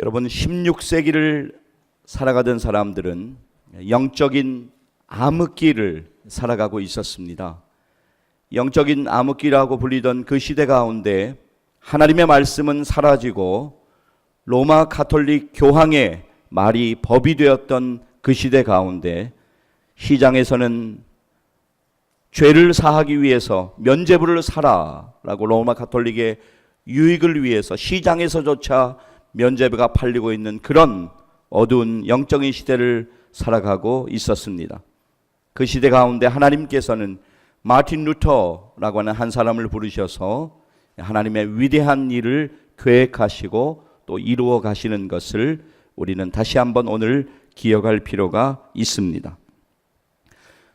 여러분 16세기를 살아가던 사람들은 영적인 암흑기를 살아가고 있었습니다. 영적인 암흑기라고 불리던 그 시대 가운데 하나님의 말씀은 사라지고 로마 가톨릭 교황의 말이 법이 되었던 그 시대 가운데 시장에서는 죄를 사하기 위해서 면죄부를 사라라고 로마 가톨릭의 유익을 위해서 시장에서조차 면죄부가 팔리고 있는 그런 어두운 영적인 시대를 살아가고 있었습니다. 그 시대 가운데 하나님께서는 마틴 루터라고 하는 한 사람을 부르셔서 하나님의 위대한 일을 계획하시고 또 이루어 가시는 것을 우리는 다시 한번 오늘 기억할 필요가 있습니다.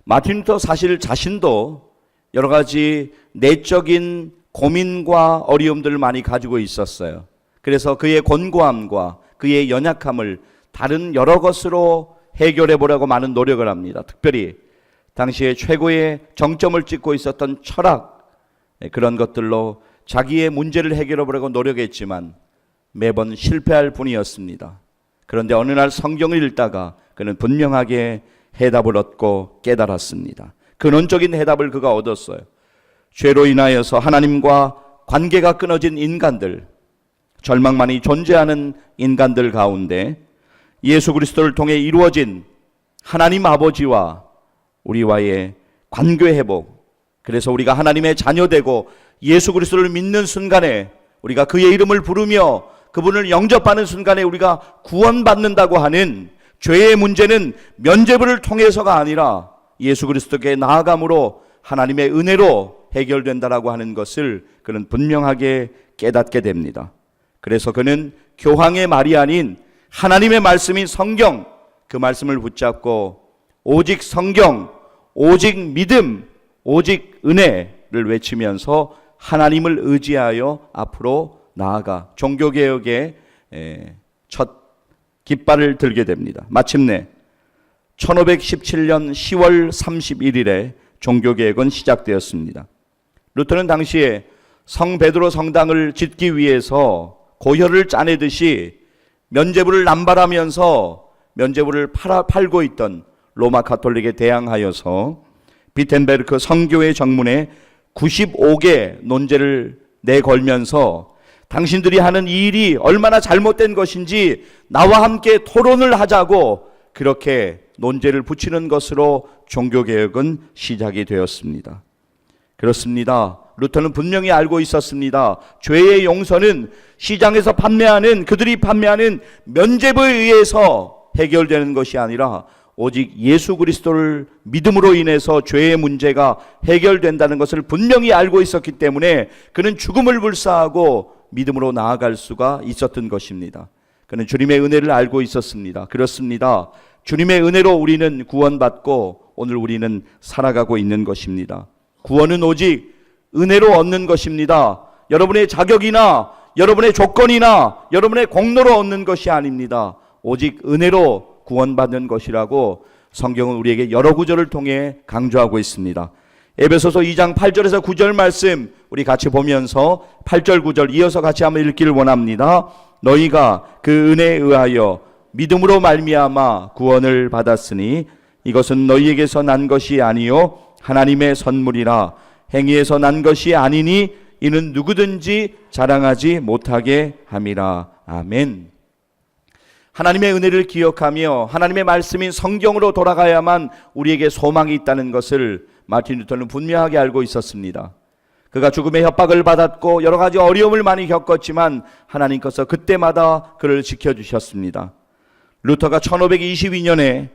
마틴 루터 사실 자신도 여러 가지 내적인 고민과 어려움들을 많이 가지고 있었어요. 그래서 그의 권고함과 그의 연약함을 다른 여러 것으로 해결해 보려고 많은 노력을 합니다. 특별히 당시에 최고의 정점을 찍고 있었던 철학 네, 그런 것들로 자기의 문제를 해결해 보려고 노력했지만 매번 실패할 뿐이었습니다. 그런데 어느 날 성경을 읽다가 그는 분명하게 해답을 얻고 깨달았습니다. 근원적인 해답을 그가 얻었어요. 죄로 인하여서 하나님과 관계가 끊어진 인간들, 절망만이 존재하는 인간들 가운데 예수 그리스도를 통해 이루어진 하나님 아버지와 우리와의 관계 회복. 그래서 우리가 하나님의 자녀되고 예수 그리스도를 믿는 순간에 우리가 그의 이름을 부르며 그분을 영접하는 순간에 우리가 구원받는다고 하는 죄의 문제는 면죄부를 통해서가 아니라 예수 그리스도께 나아감으로 하나님의 은혜로 해결된다라고 하는 것을 그는 분명하게 깨닫게 됩니다. 그래서 그는 교황의 말이 아닌 하나님의 말씀인 성경 그 말씀을 붙잡고 오직 성경, 오직 믿음, 오직 은혜를 외치면서 하나님을 의지하여 앞으로 나아가 종교개혁의 첫 깃발을 들게 됩니다. 마침내 1517년 10월 31일에 종교개혁은 시작되었습니다. 루터는 당시에 성 베드로 성당을 짓기 위해서 고혈을 짜내듯이 면죄부를 남발하면서 면죄부를 팔아, 팔고 있던 로마 가톨릭에 대항하여서 비텐베르크 성교회 정문에 95개 논제를 내걸면서 당신들이 하는 이 일이 얼마나 잘못된 것인지 나와 함께 토론을 하자고 그렇게 논제를 붙이는 것으로 종교개혁은 시작이 되었습니다. 그렇습니다. 루터는 분명히 알고 있었습니다. 죄의 용서는 시장에서 판매하는 그들이 판매하는 면죄부에 의해서 해결되는 것이 아니라 오직 예수 그리스도를 믿음으로 인해서 죄의 문제가 해결된다는 것을 분명히 알고 있었기 때문에 그는 죽음을 불사하고 믿음으로 나아갈 수가 있었던 것입니다. 그는 주님의 은혜를 알고 있었습니다. 그렇습니다. 주님의 은혜로 우리는 구원받고 오늘 우리는 살아가고 있는 것입니다. 구원은 오직 은혜로 얻는 것입니다. 여러분의 자격이나 여러분의 조건이나 여러분의 공로로 얻는 것이 아닙니다. 오직 은혜로 구원받는 것이라고 성경은 우리에게 여러 구절을 통해 강조하고 있습니다. 에베소서 2장 8절에서 9절 말씀 우리 같이 보면서 8절 9절 이어서 같이 한번 읽기를 원합니다. 너희가 그 은혜에 의하여 믿음으로 말미암아 구원을 받았으니 이것은 너희에게서 난 것이 아니요 하나님의 선물이라 행위에서 난 것이 아니니 이는 누구든지 자랑하지 못하게 함이라. 아멘. 하나님의 은혜를 기억하며 하나님의 말씀인 성경으로 돌아가야만 우리에게 소망이 있다는 것을 마틴 루터는 분명하게 알고 있었습니다. 그가 죽음의 협박을 받았고 여러 가지 어려움을 많이 겪었지만 하나님께서 그때마다 그를 지켜주셨습니다. 루터가 1522년에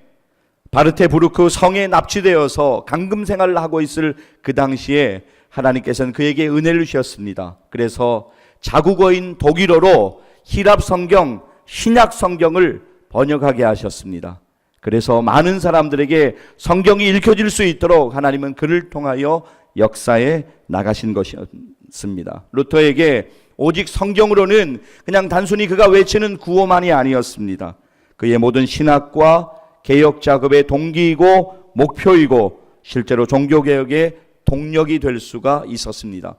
바르테부르크 성에 납치되어서 강금 생활을 하고 있을 그 당시에 하나님께서는 그에게 은혜를 주셨습니다. 그래서 자국어인 독일어로 히랍 성경, 신약 성경을 번역하게 하셨습니다. 그래서 많은 사람들에게 성경이 읽혀질 수 있도록 하나님은 그를 통하여 역사에 나가신 것이었습니다. 루터에게 오직 성경으로는 그냥 단순히 그가 외치는 구호만이 아니었습니다. 그의 모든 신학과 개혁 작업의 동기이고 목표이고 실제로 종교 개혁의 동력이 될 수가 있었습니다.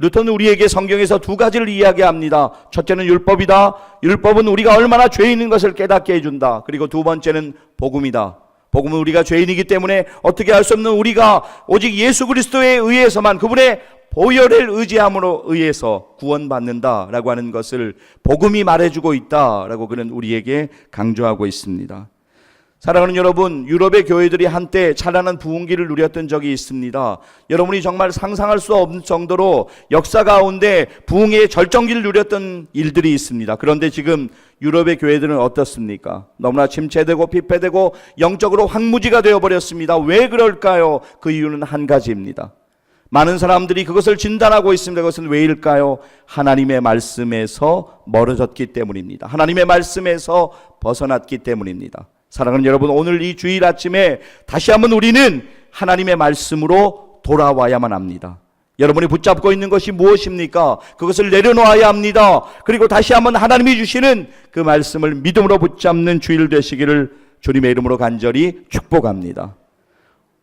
루터는 우리에게 성경에서 두 가지를 이야기합니다. 첫째는 율법이다. 율법은 우리가 얼마나 죄인인 것을 깨닫게 해준다. 그리고 두 번째는 복음이다. 복음은 우리가 죄인이기 때문에 어떻게 할 수 없는 우리가 오직 예수 그리스도에 의해서만 그분의 보혈을 의지함으로 의해서 구원받는다라고 하는 것을 복음이 말해주고 있다라고 그는 우리에게 강조하고 있습니다. 사랑하는 여러분, 유럽의 교회들이 한때 찬란한 부흥기를 누렸던 적이 있습니다. 여러분이 정말 상상할 수 없는 정도로 역사 가운데 부흥의 절정기를 누렸던 일들이 있습니다. 그런데 지금 유럽의 교회들은 어떻습니까? 너무나 침체되고 피폐되고 영적으로 황무지가 되어버렸습니다. 왜 그럴까요? 그 이유는 한 가지입니다. 많은 사람들이 그것을 진단하고 있습니다. 그것은 왜일까요? 하나님의 말씀에서 멀어졌기 때문입니다. 하나님의 말씀에서 벗어났기 때문입니다. 사랑하는 여러분, 오늘 이 주일 아침에 다시 한번 우리는 하나님의 말씀으로 돌아와야만 합니다. 여러분이 붙잡고 있는 것이 무엇입니까? 그것을 내려놓아야 합니다. 그리고 다시 한번 하나님이 주시는 그 말씀을 믿음으로 붙잡는 주일 되시기를 주님의 이름으로 간절히 축복합니다.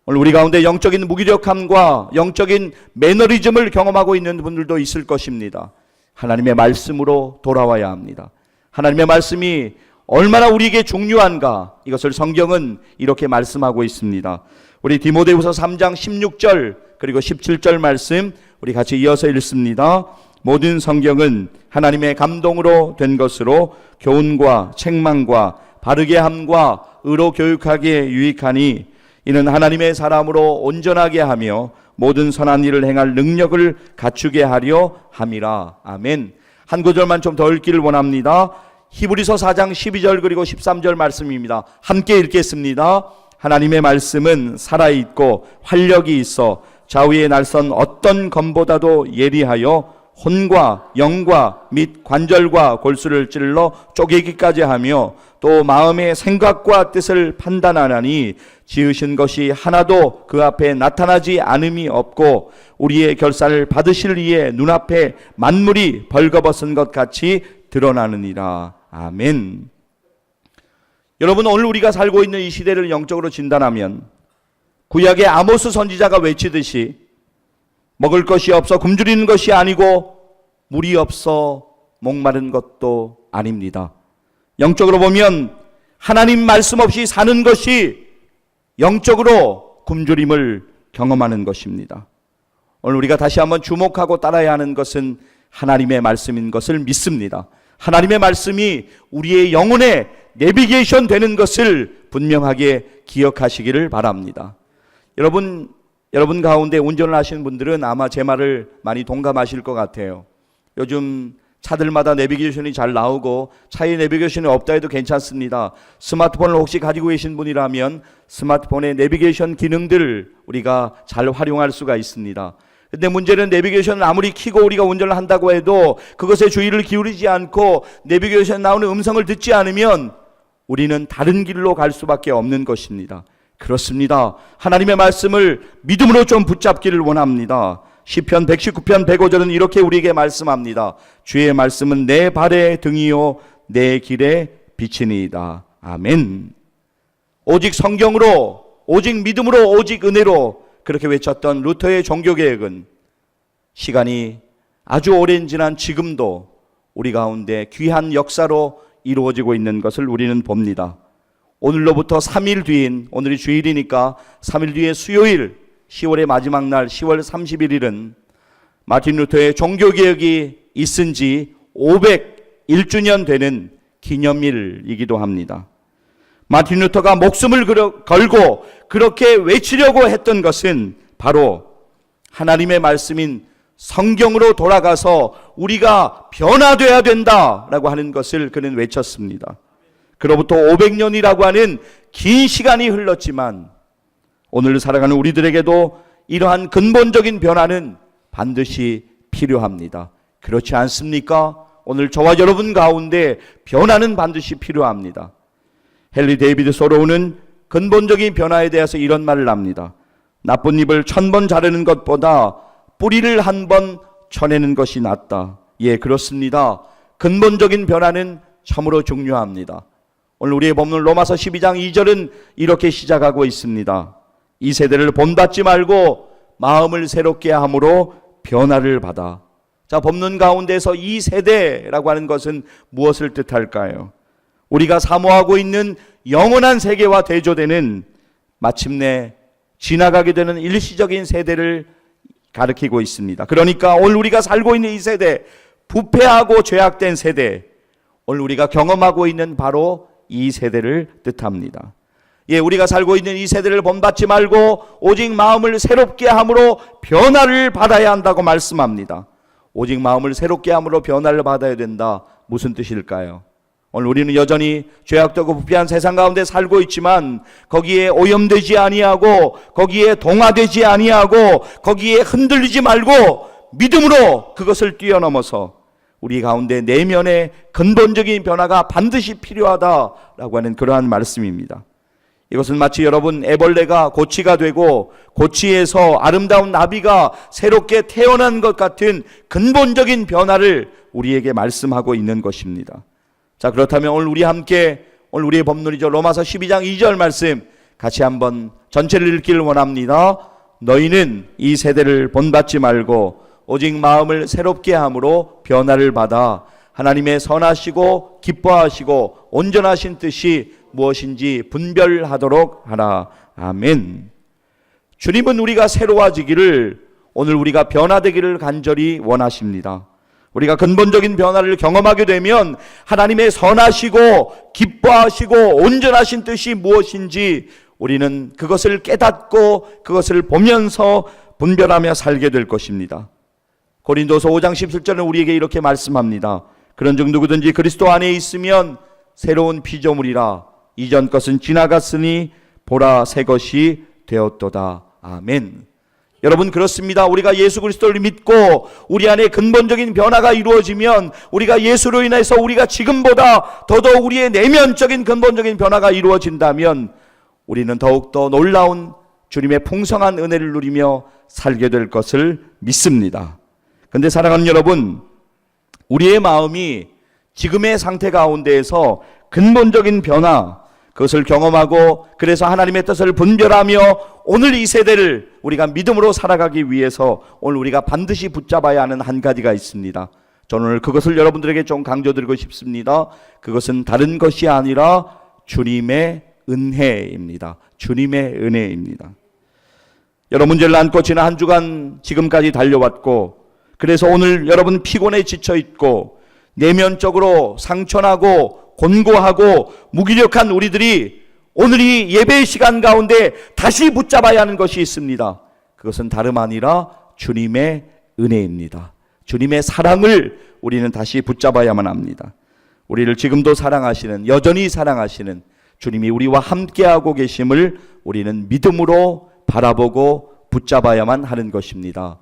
오늘 우리 가운데 영적인 무기력함과 영적인 매너리즘을 경험하고 있는 분들도 있을 것입니다. 하나님의 말씀으로 돌아와야 합니다. 하나님의 말씀이 얼마나 우리에게 중요한가 이것을 성경은 이렇게 말씀하고 있습니다. 우리 디모데후서 3장 16절 그리고 17절 말씀 우리 같이 이어서 읽습니다. 모든 성경은 하나님의 감동으로 된 것으로 교훈과 책망과 바르게 함과 의로 교육하기에 유익하니 이는 하나님의 사람으로 온전하게 하며 모든 선한 일을 행할 능력을 갖추게 하려 함이라. 아멘. 한 구절만 좀 더 읽기를 원합니다. 히브리서 4장 12절 그리고 13절 말씀입니다. 함께 읽겠습니다. 하나님의 말씀은 살아있고 활력이 있어 좌우의 날선 어떤 검보다도 예리하여 혼과 영과 및 관절과 골수를 찔러 쪼개기까지 하며 또 마음의 생각과 뜻을 판단하나니 지으신 것이 하나도 그 앞에 나타나지 않음이 없고 우리의 결산을 받으실 이에 눈앞에 만물이 벌거벗은 것 같이 드러나느니라. 아멘. 여러분 오늘 우리가 살고 있는 이 시대를 영적으로 진단하면 구약의 아모스 선지자가 외치듯이 먹을 것이 없어 굶주리는 것이 아니고 물이 없어 목마른 것도 아닙니다. 영적으로 보면 하나님 말씀 없이 사는 것이 영적으로 굶주림을 경험하는 것입니다. 오늘 우리가 다시 한번 주목하고 따라야 하는 것은 하나님의 말씀인 것을 믿습니다. 하나님의 말씀이 우리의 영혼에 내비게이션 되는 것을 분명하게 기억하시기를 바랍니다. 여러분, 여러분 가운데 운전을 하시는 분들은 아마 제 말을 많이 동감하실 것 같아요. 요즘 차들마다 내비게이션이 잘 나오고 차에 내비게이션이 없다 해도 괜찮습니다. 스마트폰을 혹시 가지고 계신 분이라면 스마트폰의 내비게이션 기능들을 우리가 잘 활용할 수가 있습니다. 근데 문제는 내비게이션을 아무리 키고 우리가 운전을 한다고 해도 그것에 주의를 기울이지 않고 내비게이션 나오는 음성을 듣지 않으면 우리는 다른 길로 갈 수밖에 없는 것입니다. 그렇습니다. 하나님의 말씀을 믿음으로 좀 붙잡기를 원합니다. 시편 119편 105절은 이렇게 우리에게 말씀합니다. 주의 말씀은 내 발의 등이요 내 길의 빛이니이다. 아멘. 오직 성경으로 오직 믿음으로 오직 은혜로 그렇게 외쳤던 루터의 종교 개혁은 시간이 아주 오랜 지난 지금도 우리 가운데 귀한 역사로 이루어지고 있는 것을 우리는 봅니다. 오늘로부터 3일 뒤인 오늘이 주일이니까 3일 뒤에 수요일 10월의 마지막 날 10월 31일은 마틴 루터의 종교 개혁이 있은 지 501주년 되는 기념일이기도 합니다. 마틴 루터가 목숨을 걸고 그렇게 외치려고 했던 것은 바로 하나님의 말씀인 성경으로 돌아가서 우리가 변화돼야 된다라고 하는 것을 그는 외쳤습니다. 그로부터 500년이라고 하는 긴 시간이 흘렀지만 오늘 살아가는 우리들에게도 이러한 근본적인 변화는 반드시 필요합니다. 그렇지 않습니까? 오늘 저와 여러분 가운데 변화는 반드시 필요합니다. 헨리 데이비드 소로우는 근본적인 변화에 대해서 이런 말을 합니다. 나쁜 잎을 천 번 자르는 것보다 뿌리를 한 번 쳐내는 것이 낫다. 예, 그렇습니다. 근본적인 변화는 참으로 중요합니다. 오늘 우리의 본문 로마서 12장 2절은 이렇게 시작하고 있습니다. 이 세대를 본받지 말고 마음을 새롭게 함으로 변화를 받아 자, 법론 가운데서 이 세대라고 하는 것은 무엇을 뜻할까요? 우리가 사모하고 있는 영원한 세계와 대조되는 마침내 지나가게 되는 일시적인 세대를 가리키고 있습니다. 그러니까 오늘 우리가 살고 있는 이 세대, 부패하고 죄악된 세대, 오늘 우리가 경험하고 있는 바로 이 세대를 뜻합니다. 예, 우리가 살고 있는 이 세대를 본받지 말고 오직 마음을 새롭게 함으로 변화를 받아야 한다고 말씀합니다. 오직 마음을 새롭게 함으로 변화를 받아야 된다. 무슨 뜻일까요? 오늘 우리는 여전히 죄악되고 부패한 세상 가운데 살고 있지만 거기에 오염되지 아니하고 거기에 동화되지 아니하고 거기에 흔들리지 말고 믿음으로 그것을 뛰어넘어서 우리 가운데 내면의 근본적인 변화가 반드시 필요하다라고 하는 그러한 말씀입니다. 이것은 마치 여러분 애벌레가 고치가 되고 고치에서 아름다운 나비가 새롭게 태어난 것 같은 근본적인 변화를 우리에게 말씀하고 있는 것입니다. 자, 그렇다면 오늘 우리 함께 오늘 우리의 법문이죠. 로마서 12장 2절 말씀 같이 한번 전체를 읽기를 원합니다. 너희는 이 세대를 본받지 말고 오직 마음을 새롭게 함으로 변화를 받아 하나님의 선하시고 기뻐하시고 온전하신 뜻이 무엇인지 분별하도록 하라. 아멘. 주님은 우리가 새로워지기를 오늘 우리가 변화되기를 간절히 원하십니다. 우리가 근본적인 변화를 경험하게 되면 하나님의 선하시고 기뻐하시고 온전하신 뜻이 무엇인지 우리는 그것을 깨닫고 그것을 보면서 분별하며 살게 될 것입니다. 고린도서 5장 17절은 우리에게 이렇게 말씀합니다. 그런 중 누구든지 그리스도 안에 있으면 새로운 피조물이라 이전 것은 지나갔으니 보라 새 것이 되었도다. 아멘. 여러분 그렇습니다. 우리가 예수 그리스도를 믿고 우리 안에 근본적인 변화가 이루어지면 우리가 예수로 인해서 우리가 지금보다 더더욱 우리의 내면적인 근본적인 변화가 이루어진다면 우리는 더욱더 놀라운 주님의 풍성한 은혜를 누리며 살게 될 것을 믿습니다. 근데 사랑하는 여러분, 우리의 마음이 지금의 상태 가운데에서 근본적인 변화, 그것을 경험하고 그래서 하나님의 뜻을 분별하며 오늘 이 세대를 우리가 믿음으로 살아가기 위해서 오늘 우리가 반드시 붙잡아야 하는 한 가지가 있습니다. 저는 오늘 그것을 여러분들에게 좀 강조드리고 싶습니다. 그것은 다른 것이 아니라 주님의 은혜입니다. 주님의 은혜입니다. 여러 문제를 안고 지난 한 주간 지금까지 달려왔고 그래서 오늘 여러분 피곤에 지쳐 있고 내면적으로 상처나고 곤고하고 무기력한 우리들이 오늘 이 예배의 시간 가운데 다시 붙잡아야 하는 것이 있습니다. 그것은 다름 아니라 주님의 은혜입니다. 주님의 사랑을 우리는 다시 붙잡아야만 합니다. 우리를 지금도 사랑하시는, 여전히 사랑하시는 주님이 우리와 함께하고 계심을 우리는 믿음으로 바라보고 붙잡아야만 하는 것입니다.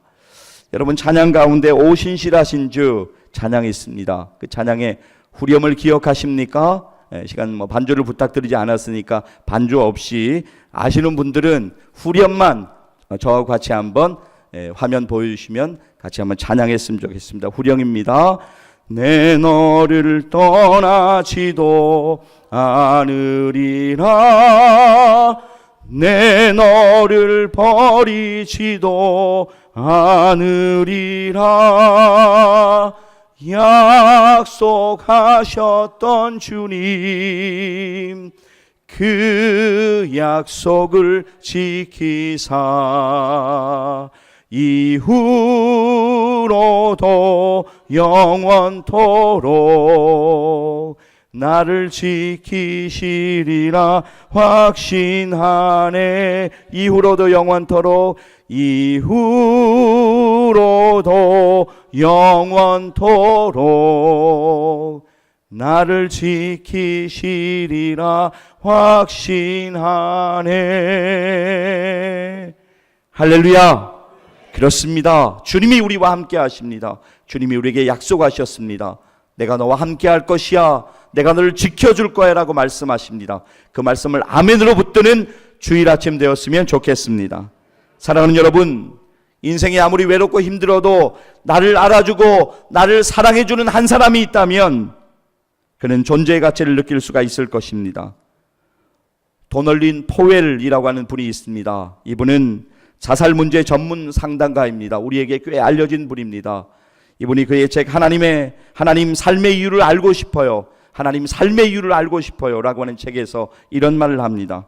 여러분 찬양 가운데 오신실하신 주 찬양이 있습니다. 그 찬양의 후렴을 기억하십니까? 예, 시간 뭐 반주를 부탁드리지 않았으니까 반주 없이 아시는 분들은 후렴만 저하고 같이 한번 예, 화면 보여주시면 같이 한번 찬양했으면 좋겠습니다. 후렴입니다. 내 너를 떠나지도 않으리라 내 너를 버리지도 않으리라 약속하셨던 주님 그 약속을 지키사 이후로도 영원토록 나를 지키시리라 확신하네. 이후로도 영원토록 이후 로도 영원토록 나를 지키시리라 확신하네. 할렐루야. 그렇습니다. 주님이 우리와 함께 하십니다. 주님이 우리에게 약속하셨습니다. 내가 너와 함께 할 것이야. 내가 너를 지켜줄 거야 라고 말씀하십니다. 그 말씀을 아멘으로 붙드는 주일 아침 되었으면 좋겠습니다. 사랑하는 여러분 인생이 아무리 외롭고 힘들어도 나를 알아주고 나를 사랑해주는 한 사람이 있다면 그는 존재의 가치를 느낄 수가 있을 것입니다. 도널린 포웰이라고 하는 분이 있습니다. 이분은 자살 문제 전문 상담가입니다. 우리에게 꽤 알려진 분입니다. 이분이 그의 책 하나님의 하나님 삶의 이유를 알고 싶어요. 하나님 삶의 이유를 알고 싶어요라고 하는 책에서 이런 말을 합니다.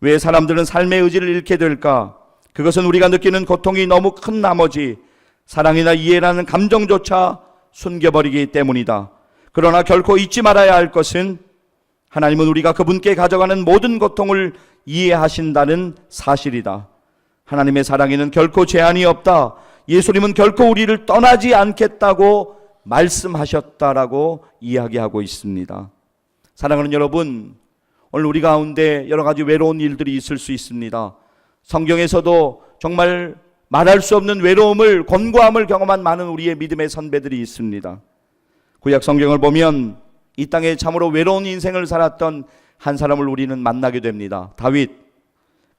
왜 사람들은 삶의 의지를 잃게 될까? 그것은 우리가 느끼는 고통이 너무 큰 나머지 사랑이나 이해라는 감정조차 숨겨버리기 때문이다. 그러나 결코 잊지 말아야 할 것은 하나님은 우리가 그분께 가져가는 모든 고통을 이해하신다는 사실이다. 하나님의 사랑에는 결코 제한이 없다. 예수님은 결코 우리를 떠나지 않겠다고 말씀하셨다라고 이야기하고 있습니다. 사랑하는 여러분, 오늘 우리 가운데 여러 가지 외로운 일들이 있을 수 있습니다. 성경에서도 정말 말할 수 없는 외로움을 권고함을 경험한 많은 우리의 믿음의 선배들이 있습니다. 구약 성경을 보면 이 땅에 참으로 외로운 인생을 살았던 한 사람을 우리는 만나게 됩니다. 다윗.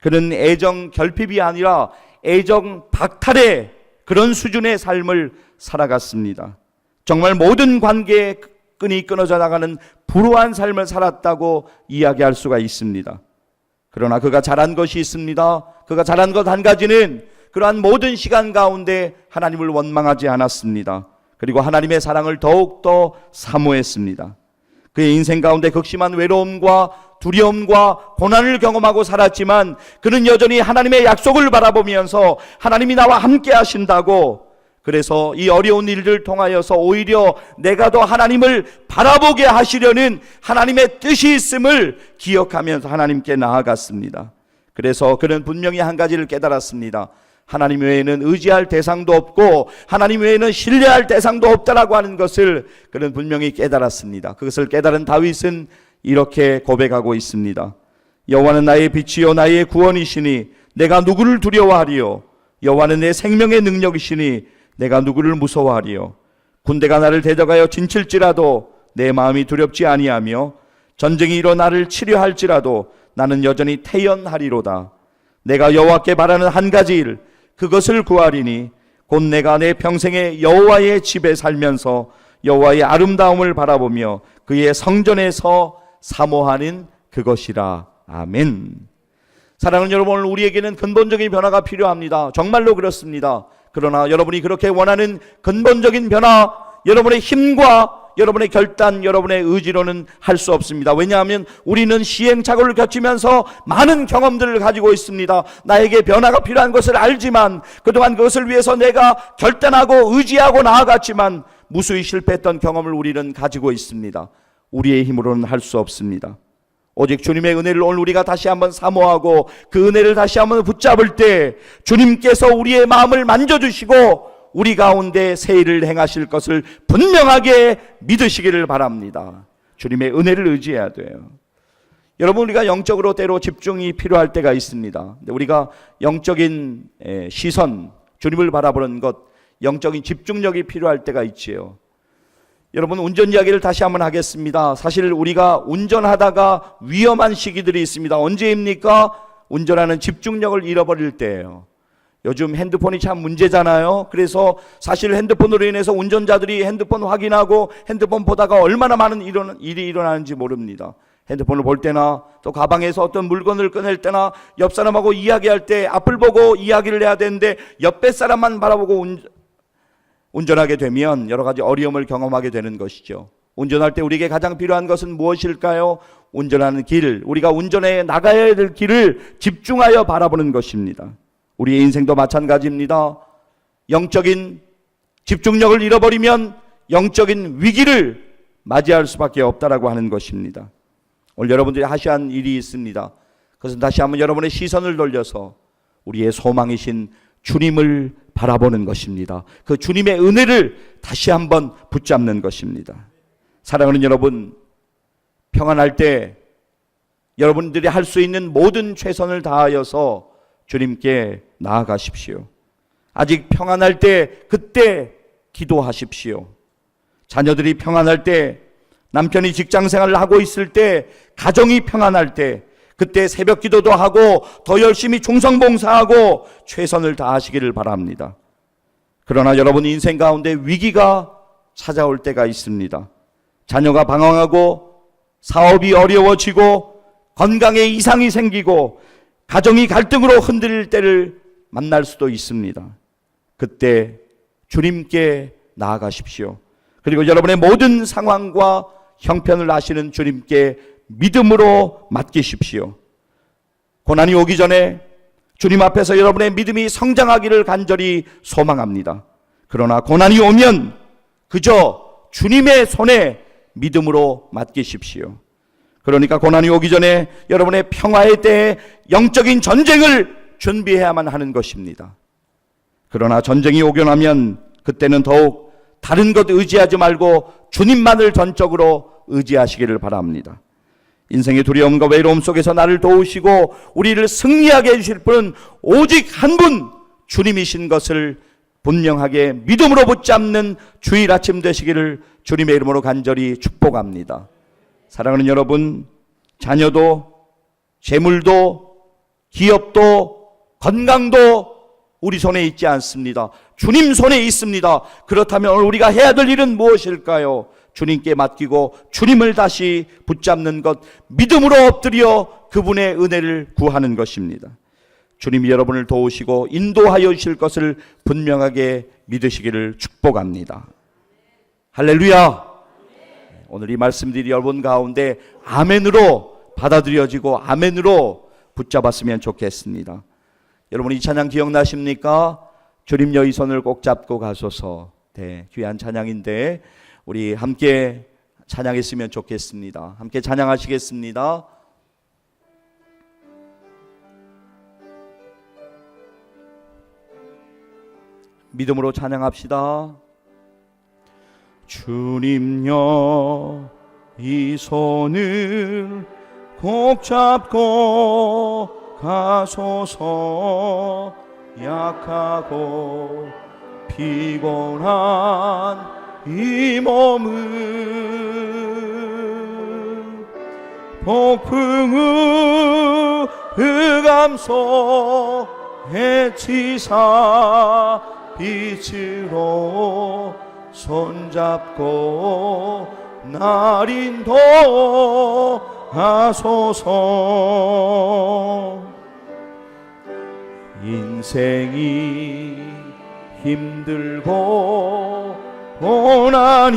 그는 애정 결핍이 아니라 애정 박탈의 그런 수준의 삶을 살아갔습니다. 정말 모든 관계에 끈이 끊어져 나가는 불우한 삶을 살았다고 이야기할 수가 있습니다. 그러나 그가 잘한 것이 있습니다. 그가 잘한 것 한 가지는 그러한 모든 시간 가운데 하나님을 원망하지 않았습니다. 그리고 하나님의 사랑을 더욱더 사모했습니다. 그의 인생 가운데 극심한 외로움과 두려움과 고난을 경험하고 살았지만 그는 여전히 하나님의 약속을 바라보면서 하나님이 나와 함께 하신다고 그래서 이 어려운 일을 통하여서 오히려 내가 더 하나님을 바라보게 하시려는 하나님의 뜻이 있음을 기억하면서 하나님께 나아갔습니다. 그래서 그는 분명히 한 가지를 깨달았습니다. 하나님 외에는 의지할 대상도 없고 하나님 외에는 신뢰할 대상도 없다라고 하는 것을 그는 분명히 깨달았습니다. 그것을 깨달은 다윗은 이렇게 고백하고 있습니다. 여호와는 나의 빛이요 나의 구원이시니 내가 누구를 두려워하리요 여호와는 내 생명의 능력이시니 내가 누구를 무서워하리요 군대가 나를 대적하여 진칠지라도 내 마음이 두렵지 아니하며 전쟁이 일어 나를 치료할지라도 나는 여전히 태연하리로다 내가 여호와께 바라는 한 가지 일 그것을 구하리니 곧 내가 내 평생에 여호와의 집에 살면서 여호와의 아름다움을 바라보며 그의 성전에서 사모하는 그것이라 아멘. 사랑하는 여러분 오늘 우리에게는 근본적인 변화가 필요합니다. 정말로 그렇습니다. 그러나 여러분이 그렇게 원하는 근본적인 변화, 여러분의 힘과 여러분의 결단, 여러분의 의지로는 할 수 없습니다. 왜냐하면 우리는 시행착오를 겪으면서 많은 경험들을 가지고 있습니다. 나에게 변화가 필요한 것을 알지만 그동안 그것을 위해서 내가 결단하고 의지하고 나아갔지만 무수히 실패했던 경험을 우리는 가지고 있습니다. 우리의 힘으로는 할 수 없습니다. 오직 주님의 은혜를 오늘 우리가 다시 한번 사모하고 그 은혜를 다시 한번 붙잡을 때 주님께서 우리의 마음을 만져주시고 우리 가운데 새 일을 행하실 것을 분명하게 믿으시기를 바랍니다. 주님의 은혜를 의지해야 돼요. 여러분 우리가 영적으로 때로 집중이 필요할 때가 있습니다. 우리가 영적인 시선, 주님을 바라보는 것, 영적인 집중력이 필요할 때가 있지요. 여러분 운전 이야기를 다시 한번 하겠습니다. 사실 우리가 운전하다가 위험한 시기들이 있습니다. 언제입니까? 운전하는 집중력을 잃어버릴 때예요. 요즘 핸드폰이 참 문제잖아요. 그래서 사실 핸드폰으로 인해서 운전자들이 핸드폰 확인하고 핸드폰 보다가 얼마나 많은 일이 일어나는지 모릅니다. 핸드폰을 볼 때나 또 가방에서 어떤 물건을 꺼낼 때나 옆 사람하고 이야기할 때 앞을 보고 이야기를 해야 되는데 옆에 사람만 바라보고 운, 운전하게 되면 여러 가지 어려움을 경험하게 되는 것이죠. 운전할 때 우리에게 가장 필요한 것은 무엇일까요? 운전하는 길, 우리가 운전해 나가야 될 길을 집중하여 바라보는 것입니다. 우리의 인생도 마찬가지입니다. 영적인 집중력을 잃어버리면 영적인 위기를 맞이할 수밖에 없다라고 하는 것입니다. 오늘 여러분들이 하셔야 한 일이 있습니다. 그것은 다시 한번 여러분의 시선을 돌려서 우리의 소망이신 주님을 바라보는 것입니다. 그 주님의 은혜를 다시 한번 붙잡는 것입니다. 사랑하는 여러분, 평안할 때 여러분들이 할 수 있는 모든 최선을 다하여서 주님께 나아가십시오. 아직 평안할 때 그때 기도하십시오. 자녀들이 평안할 때 남편이 직장 생활을 하고 있을 때 가정이 평안할 때 그때 새벽 기도도 하고 더 열심히 종성봉사하고 최선을 다하시기를 바랍니다. 그러나 여러분 인생 가운데 위기가 찾아올 때가 있습니다. 자녀가 방황하고 사업이 어려워지고 건강에 이상이 생기고 가정이 갈등으로 흔들릴 때를 만날 수도 있습니다. 그때 주님께 나아가십시오. 그리고 여러분의 모든 상황과 형편을 아시는 주님께 믿음으로 맡기십시오. 고난이 오기 전에 주님 앞에서 여러분의 믿음이 성장하기를 간절히 소망합니다. 그러나 고난이 오면 그저 주님의 손에 믿음으로 맡기십시오. 그러니까 고난이 오기 전에 여러분의 평화에 대해 영적인 전쟁을 준비해야만 하는 것입니다. 그러나 전쟁이 오고 나면 그때는 더욱 다른 것 의지하지 말고 주님만을 전적으로 의지하시기를 바랍니다. 인생의 두려움과 외로움 속에서 나를 도우시고 우리를 승리하게 해주실 분은 오직 한 분 주님이신 것을 분명하게 믿음으로 붙잡는 주일 아침 되시기를 주님의 이름으로 간절히 축복합니다. 사랑하는 여러분, 자녀도 재물도 기업도 건강도 우리 손에 있지 않습니다. 주님 손에 있습니다. 그렇다면 오늘 우리가 해야 될 일은 무엇일까요? 주님께 맡기고 주님을 다시 붙잡는 것, 믿음으로 엎드려 그분의 은혜를 구하는 것입니다. 주님이 여러분을 도우시고 인도하여 주실 것을 분명하게 믿으시기를 축복합니다. 할렐루야! 오늘 이 말씀들이 여러분 가운데 아멘으로 받아들여지고 아멘으로 붙잡았으면 좋겠습니다. 여러분 이 찬양 기억나십니까? 주님 여의 손을 꼭 잡고 가소서. 네, 귀한 찬양인데 우리 함께 찬양했으면 좋겠습니다. 함께 찬양하시겠습니다. 믿음으로 찬양합시다. 주님여 이 손을 꼭 잡고 가소서 약하고 피곤한 이 몸을 폭풍우 흑암소 해치사 빛으로 손잡고 날 인도 하소서. 인생이 힘들고 고난이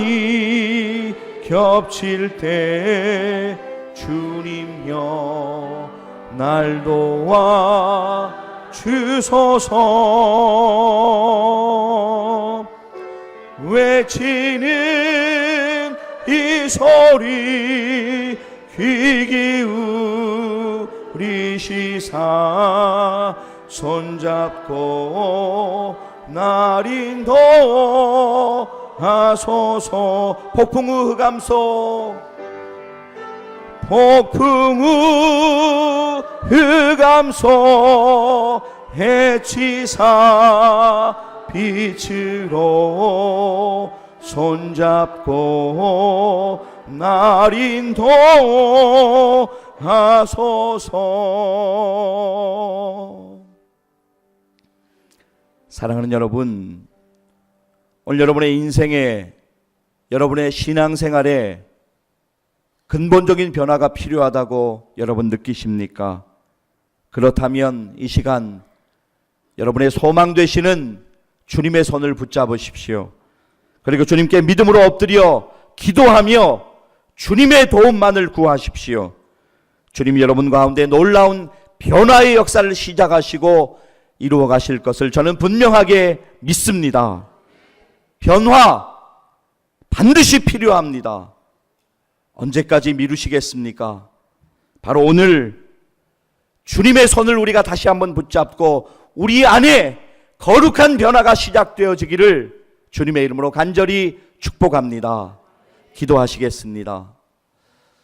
겹칠 때 주님여 날 도와 주소서 외치는 이 소리 귀 기울이시사 손잡고 날 인도 하소서. 폭풍우 흑암소 폭풍우 흑암소 해치사 빛으로 손잡고 날 인도 하소서 사랑하는 여러분 오늘 여러분의 인생에 여러분의 신앙생활에 근본적인 변화가 필요하다고 여러분 느끼십니까? 그렇다면 이 시간 여러분의 소망 되시는 주님의 손을 붙잡으십시오. 그리고 주님께 믿음으로 엎드려 기도하며 주님의 도움만을 구하십시오. 주님이 여러분 가운데 놀라운 변화의 역사를 시작하시고 이루어 가실 것을 저는 분명하게 믿습니다. 변화 반드시 필요합니다. 언제까지 미루시겠습니까? 바로 오늘 주님의 손을 우리가 다시 한번 붙잡고 우리 안에 거룩한 변화가 시작되어지기를 주님의 이름으로 간절히 축복합니다. 기도하시겠습니다.